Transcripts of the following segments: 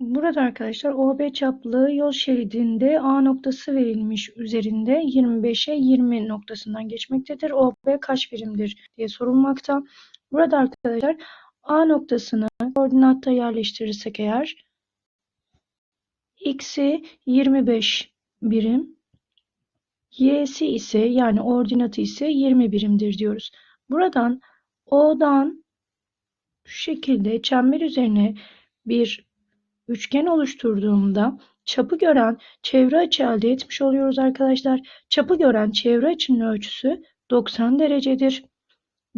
Burada arkadaşlar OB çaplı yol şeridinde A noktası verilmiş üzerinde 25'e 20 noktasından geçmektedir. OB kaç birimdir diye sorulmakta. Burada arkadaşlar A noktasını koordinatta yerleştirirsek eğer x'i 25 birim, y'si ise yani ordinatı ise 20 birimdir diyoruz. Buradan O'dan şu şekilde çember üzerine bir üçgen oluşturduğumda çapı gören çevre açı elde etmiş oluyoruz arkadaşlar. Çapı gören çevre açının ölçüsü 90 derecedir.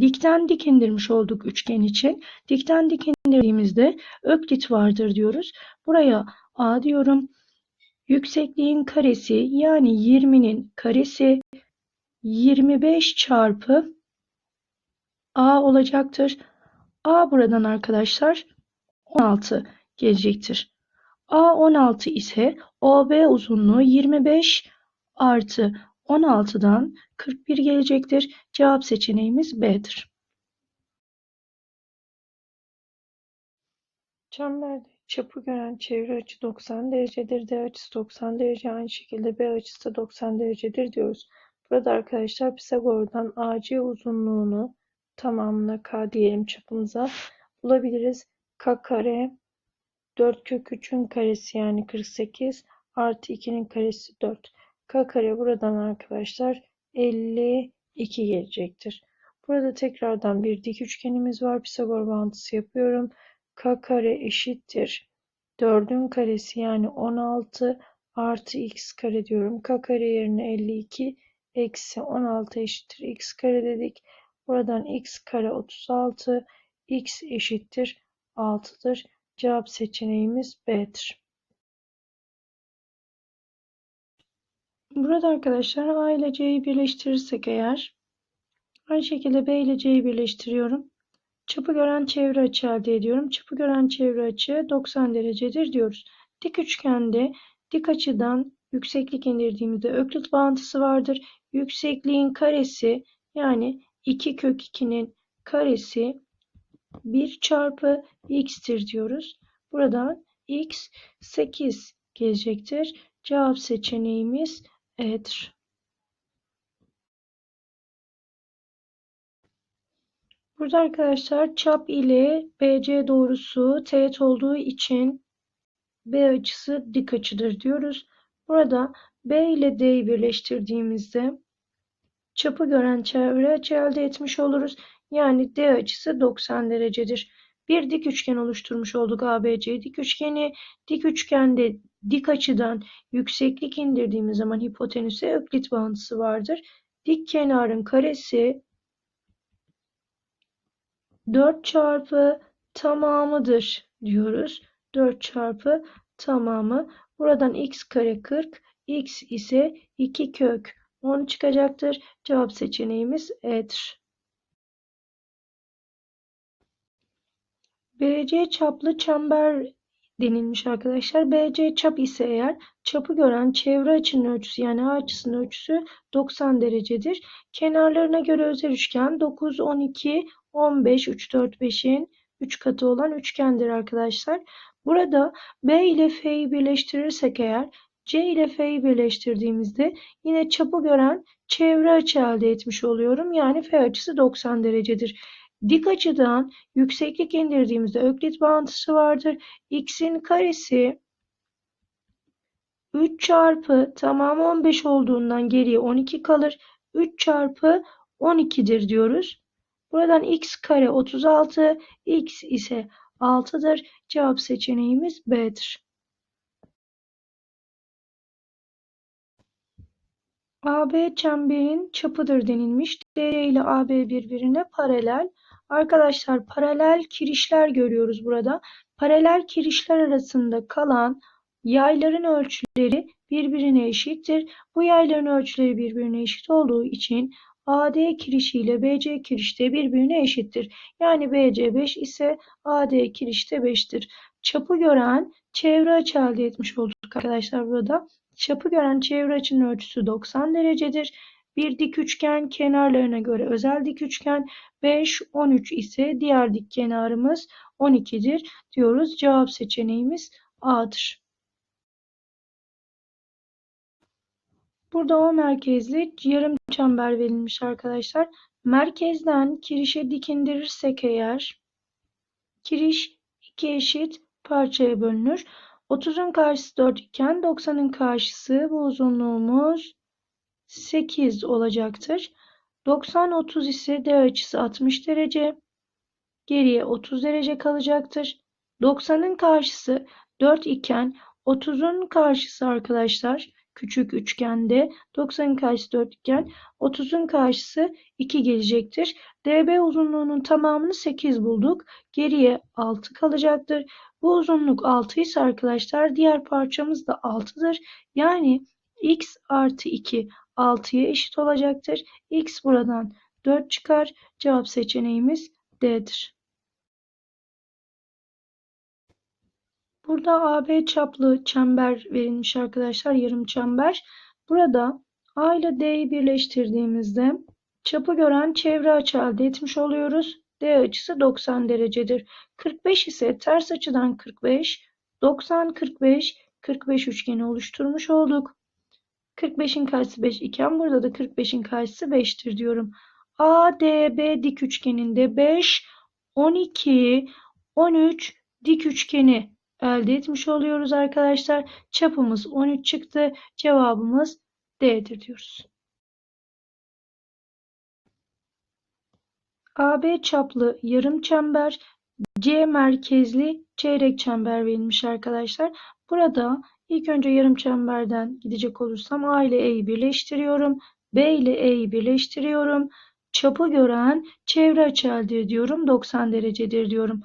Dikten dik indirmiş olduk üçgen için. Dikten dik indirdiğimizde öklit vardır diyoruz. Buraya A diyorum. Yüksekliğin karesi yani 20'nin karesi 25 çarpı A olacaktır. A buradan arkadaşlar 16 gelecektir. A 16 ise OB uzunluğu 25 artı 16'dan 41 gelecektir. Cevap seçeneğimiz B'dir. Çemberde çapı gören çevre açı 90 derecedir. D açısı 90 derece. Aynı şekilde B açısı da 90 derecedir diyoruz. Burada arkadaşlar Pisagor'dan AC uzunluğunu tamamına K diyelim çapımıza bulabiliriz. K kare 4 kök 3'ün karesi yani 48 artı 2'nin karesi 4. K kare buradan arkadaşlar 52 gelecektir. Burada tekrardan bir dik üçgenimiz var. Pisagor bağıntısı yapıyorum. K kare eşittir. 4'ün karesi yani 16 artı x kare diyorum. K kare yerine 52 eksi 16 eşittir x kare dedik. Buradan x kare 36 x eşittir 6'dır. Cevap seçeneğimiz B'dir. Burada arkadaşlar A ile C'yi birleştirirsek eğer aynı şekilde B ile C'yi birleştiriyorum. Çapı gören çevre açı elde ediyorum. Çapı gören çevre açı 90 derecedir diyoruz. Dik üçgende dik açıdan yükseklik indirdiğimizde öklit bağıntısı vardır. Yüksekliğin karesi yani 2 kök 2'nin karesi 1 çarpı x'tir diyoruz. Buradan x 8 gelecektir. Cevap seçeneğimiz E'dir. Burada arkadaşlar çap ile BC doğrusu teğet olduğu için B açısı dik açıdır diyoruz. Burada B ile D'yi birleştirdiğimizde çapı gören çevre açı elde etmiş oluruz. Yani D açısı 90 derecedir. Bir dik üçgen oluşturmuş olduk ABC dik üçgeni. Dik üçgende dik açıdan yükseklik indirdiğimiz zaman hipotenüse öklit bağıntısı vardır. Dik kenarın karesi 4 çarpı tamamıdır diyoruz. 4 çarpı tamamı. Buradan x kare 40, x ise 2 kök 10 çıkacaktır. Cevap seçeneğimiz E'dir. BC çaplı çember denilmiş arkadaşlar. BC çap ise eğer çapı gören çevre açının ölçüsü yani A açısının ölçüsü 90 derecedir. Kenarlarına göre özel üçgen 9, 12, 15, 3, 4, 5'in 3 katı olan üçgendir arkadaşlar. Burada B ile F'yi birleştirirsek eğer C ile F'yi birleştirdiğimizde yine çapı gören çevre açı elde etmiş oluyorum. Yani F açısı 90 derecedir. Dik açıdan yükseklik indirdiğimizde öklit bağıntısı vardır. X'in karesi 3 çarpı tamam 15 olduğundan geriye 12 kalır. 3 çarpı 12'dir diyoruz. Buradan x kare 36, x ise 6'dır. Cevap seçeneğimiz B'dir. AB çemberin çapıdır denilmiş. D ile AB birbirine paralel. Arkadaşlar paralel kirişler görüyoruz burada. Paralel kirişler arasında kalan yayların ölçüleri birbirine eşittir. Bu yayların ölçüleri birbirine eşit olduğu için AD kirişi ile BC kirişte birbirine eşittir. Yani BC 5 ise AD kirişte 5'tir. Çapı gören çevre açı elde etmiş olduk arkadaşlar burada. Çapı gören çevre açının ölçüsü 90 derecedir. Bir dik üçgen kenarlarına göre özel dik üçgen 5, 13 ise diğer dik kenarımız 12'dir diyoruz. Cevap seçeneğimiz A'dır. Burada O merkezli yarım çember verilmiş arkadaşlar. Merkezden kirişe dik indirirsek eğer kiriş iki eşit parçaya bölünür. 30'un karşısı 4 iken 90'ın karşısı bu uzunluğumuz 8 olacaktır. 90 30 ise D açısı 60 derece. Geriye 30 derece kalacaktır. 90'ın karşısı 4 iken 30'un karşısı arkadaşlar küçük üçgende 90'ın karşısı 4 iken 30'un karşısı 2 gelecektir. DB uzunluğunun tamamını 8 bulduk. Geriye 6 kalacaktır. Bu uzunluk 6 ise arkadaşlar diğer parçamız da 6'dır. Yani x artı 2 6'ya eşit olacaktır. x buradan 4 çıkar. Cevap seçeneğimiz D'dir. Burada AB çaplı çember verilmiş arkadaşlar. Yarım çember. Burada A ile D'yi birleştirdiğimizde çapı gören çevre açı elde etmiş oluyoruz. D açısı 90 derecedir. 45 ise ters açıdan 45, 90, 45, 45 üçgeni oluşturmuş olduk. 45'in karşısı 5 iken burada da 45'in karşısı 5'tir diyorum. ADB dik üçgeninde 5, 12, 13 dik üçgeni elde etmiş oluyoruz arkadaşlar. Çapımız 13 çıktı. Cevabımız D'dir diyoruz. AB çaplı yarım çember, C merkezli çeyrek çember verilmiş arkadaşlar. Burada ilk önce yarım çemberden gidecek olursam A ile E'yi birleştiriyorum. B ile E'yi birleştiriyorum. Çapı gören çevre açı elde ediyorum. 90 derecedir diyorum.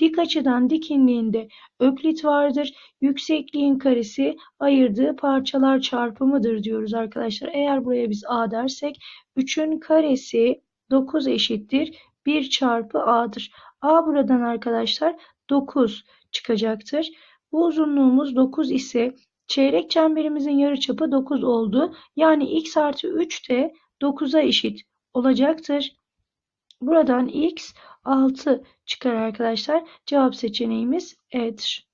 Dik açıdan dikinliğinde öklit vardır. Yüksekliğin karesi ayırdığı parçalar çarpımıdır diyoruz arkadaşlar. Eğer buraya biz A dersek 3'ün karesi 9 eşittir 1 çarpı A'dır. A buradan arkadaşlar 9 çıkacaktır. Bu uzunluğumuz 9 ise çeyrek çemberimizin yarıçapı 9 oldu. Yani x artı 3 de 9'a eşit olacaktır. Buradan x 6 çıkar arkadaşlar. Cevap seçeneğimiz E'dir.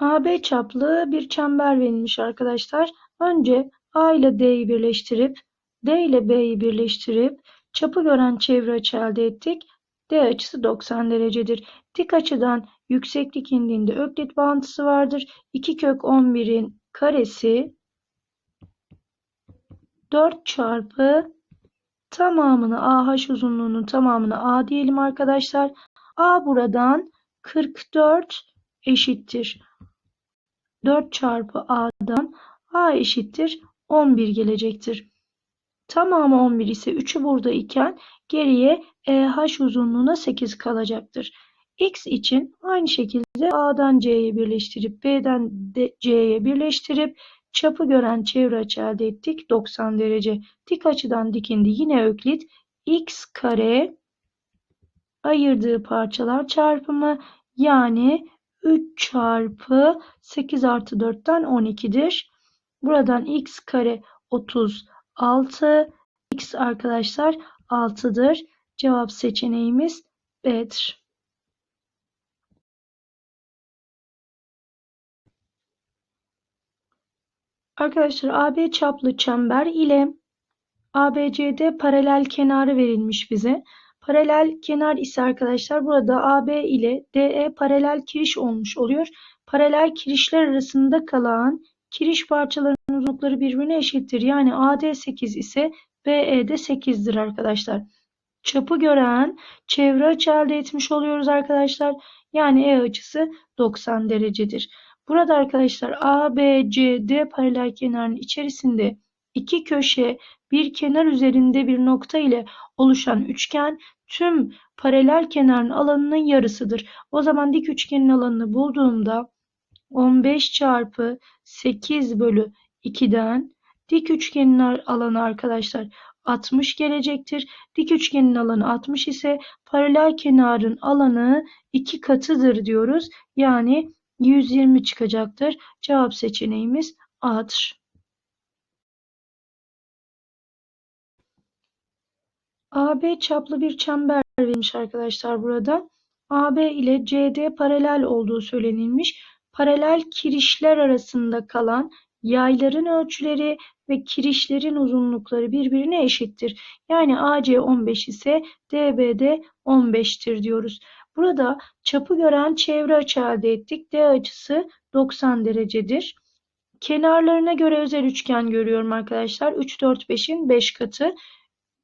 AB çaplı bir çember verilmiş arkadaşlar. Önce A ile D'yi birleştirip D ile B'yi birleştirip çapı gören çevre açı elde ettik. D açısı 90 derecedir. Dik açıdan yükseklik indiğinde öklit bağıntısı vardır. 2 kök 11'in karesi 4 çarpı tamamını AH uzunluğunun tamamını A diyelim arkadaşlar. A buradan 44 eşittir. 4 çarpı A'dan A eşittir 11 gelecektir. Tamamı 11 ise 3'ü burada iken geriye EH uzunluğuna 8 kalacaktır. X için aynı şekilde A'dan C'ye birleştirip B'den C'ye birleştirip çapı gören çevre açı elde ettik. 90 derece. Dik açıdan dikindi. Yine öklit. X kare ayırdığı parçalar çarpımı yani 3 çarpı 8 artı 4'ten 12'dir. Buradan x kare 36. X arkadaşlar 6'dır. Cevap seçeneğimiz B'dir. Arkadaşlar AB çaplı çember ile ABCD paralel kenarı verilmiş bize. Paralel kenar ise arkadaşlar burada AB ile DE paralel kiriş olmuş oluyor. Paralel kirişler arasında kalan kiriş parçalarının uzunlukları birbirine eşittir. Yani AD 8 ise BE de 8'dir arkadaşlar. Çapı gören çevre açı elde etmiş oluyoruz arkadaşlar. Yani E açısı 90 derecedir. Burada arkadaşlar ABCD paralel kenarın içerisinde iki köşe bir kenar üzerinde bir nokta ile oluşan üçgen tüm paralel kenarın alanının yarısıdır. O zaman dik üçgenin alanını bulduğumda 15 çarpı 8 bölü 2'den dik üçgenin alanı arkadaşlar 60 gelecektir. Dik üçgenin alanı 60 ise paralel kenarın alanı 2 katıdır diyoruz. Yani 120 çıkacaktır. Cevap seçeneğimiz A'dır. AB çaplı bir çember verilmiş arkadaşlar burada. AB ile CD paralel olduğu söylenilmiş. Paralel kirişler arasında kalan yayların ölçüleri ve kirişlerin uzunlukları birbirine eşittir. Yani AC 15 ise DBD 15'tir diyoruz. Burada çapı gören çevre açı elde ettik. D açısı 90 derecedir. Kenarlarına göre özel üçgen görüyorum arkadaşlar. 3, 4, 5'in 5 katı.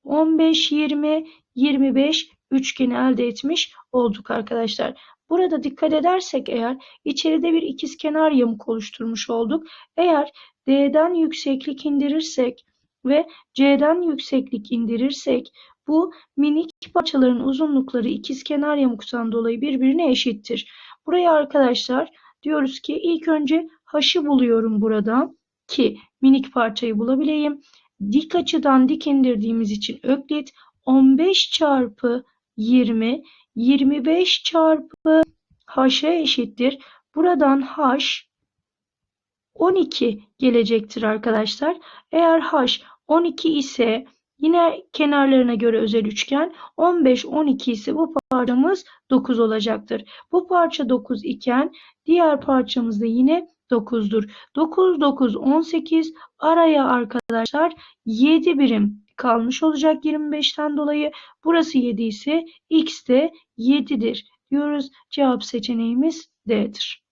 15, 20, 25 üçgeni elde etmiş olduk arkadaşlar. Burada dikkat edersek eğer içeride bir ikizkenar yamuk oluşturmuş olduk. Eğer D'den yükseklik indirirsek ve C'den yükseklik indirirsek bu minik parçaların uzunlukları ikizkenar yamuktan dolayı birbirine eşittir. Buraya arkadaşlar diyoruz ki ilk önce H'ı buluyorum buradan ki minik parçayı bulabileyim. Dik açıdan dik indirdiğimiz için Öklit 15 çarpı 20 25 çarpı H'a eşittir. Buradan H 12 gelecektir arkadaşlar. Eğer H 12 ise yine kenarlarına göre özel üçgen 15 12 ise bu parçamız 9 olacaktır. Bu parça 9 iken diğer parçamız da yine 9'dur. 9 9 18 araya arkadaşlar 7 birim kalmış olacak 25'ten dolayı. Burası 7 ise x de 7'dir diyoruz. Cevap seçeneğimiz D'dir.